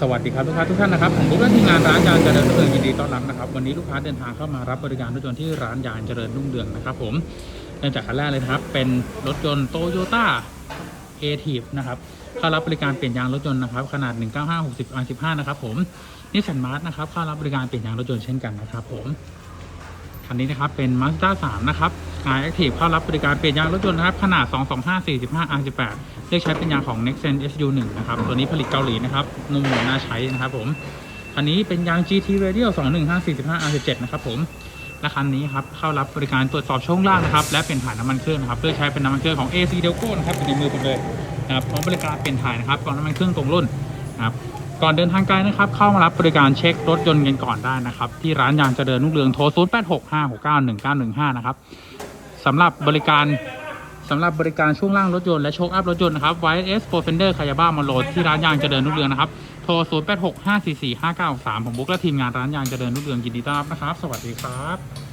สวัสดีครับลูกค้าทุกท่านนะครับผมบุ๊คและทีมงานร้านยางเจริญรุ่งเรืองยินดีต้อนรับนะครับวันนี้ลูกค้าเดินทางเข้ามารับบริการรถยนต์ที่ร้านยางเจริญรุ่งเรืองนะครับผมเริ่มจากคันแรกเลยนะครับ เป็นรถยนต์โตโยต้าเอทีฟนะครับเข้ารับบริการเปลี่ยนยางรถยนต์นะครับขนาด 195 60 R 15 นะครับผมนิสสันมาร์ทนะครับเข้ารับบริการเปลี่ยนยางรถยนต์เช่นกันนะครับผมคันนี้นะครับเป็น Mazda 3นะครับ i Active เข้ารับบริการเปลี่ยนยางรถยนต์นะครับ ขนาด 225 45 R18 เลือกใช้เป็นยางของ Nexen SU1 นะครับ ตัวนี้ผลิตเกาหลีนะครับนุ่มหนวน่าใช้นะครับผมคันนี้เป็นยาง GT Radial 215 45 R17 นะครับผมและคันนี้ครับเข้ารับบริการตรวจสอบช่วงล่างนะครับ และเปลี่ยนถ่ายน้ำมันเครื่องนะครับเลือกใช้เป็นน้ำมันเครื่องของ AC Delco นะครับอยู่ในมือผมเลยนะครับพร้อมบริการเปลี่ยนถ่ายนะครับก่อนน้ำมันเครื่องตรงรุ่นนะครับก่อนเดินทางไกลนะครับ เข้ามารับบริการเช็ครถยนต์กันก่อนได้นะครับ ที่ร้านยางเจริญรุ่งเรืองโทร 0 8 6 5 6 9 1 9 1 5 นะครับ สำหรับบริการสำหรับบริการช่วงล่างรถยนต์และโชคอัพรถยนต์นะครับ YS Pro Fender คายาบ้ามอโลที่ร้านยางเจริญรุ่งเรืองนะครับโทร 0 8 6 5 4 4 5 9 3 ผมบุ๊กและทีมงานร้านยางเจริญรุ่งเรืองยินดีต้อนรับนะครับ สวัสดีครับ